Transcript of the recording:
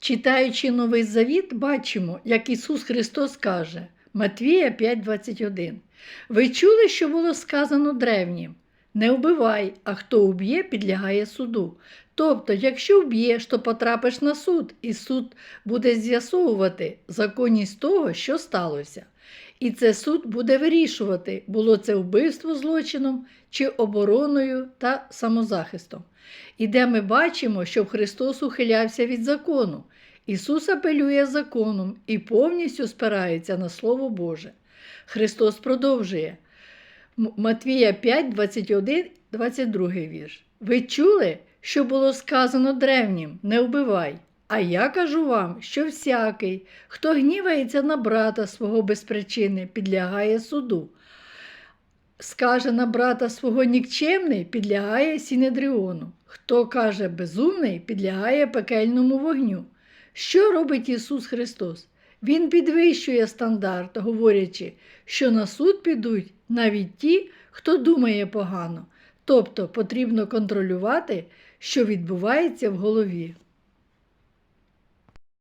Читаючи Новий Завіт, бачимо, як Ісус Христос каже Матвія 5:21. Ви чули, що було сказано древнім? Не вбивай, а хто уб'є, підлягає суду. Тобто, якщо вб'єш, то потрапиш на суд, і суд буде з'ясовувати законність того, що сталося. І це суд буде вирішувати, було це вбивство злочином чи обороною та самозахистом. І де ми бачимо, що Христос ухилявся від закону. Ісус апелює законом і повністю спирається на Слово Боже. Христос продовжує. Матвія 5, 21, 22 вірш. Ви чули, що було сказано древнім: не вбивай. А я кажу вам, що всякий, хто гнівається на брата свого без причини, підлягає суду. Скаже на брата свого нікчемний, підлягає Сінедріону. Хто каже безумний, підлягає пекельному вогню. Що робить Ісус Христос? Він підвищує стандарт, говорячи, що на суд підуть навіть ті, хто думає погано. Тобто потрібно контролювати, що відбувається в голові.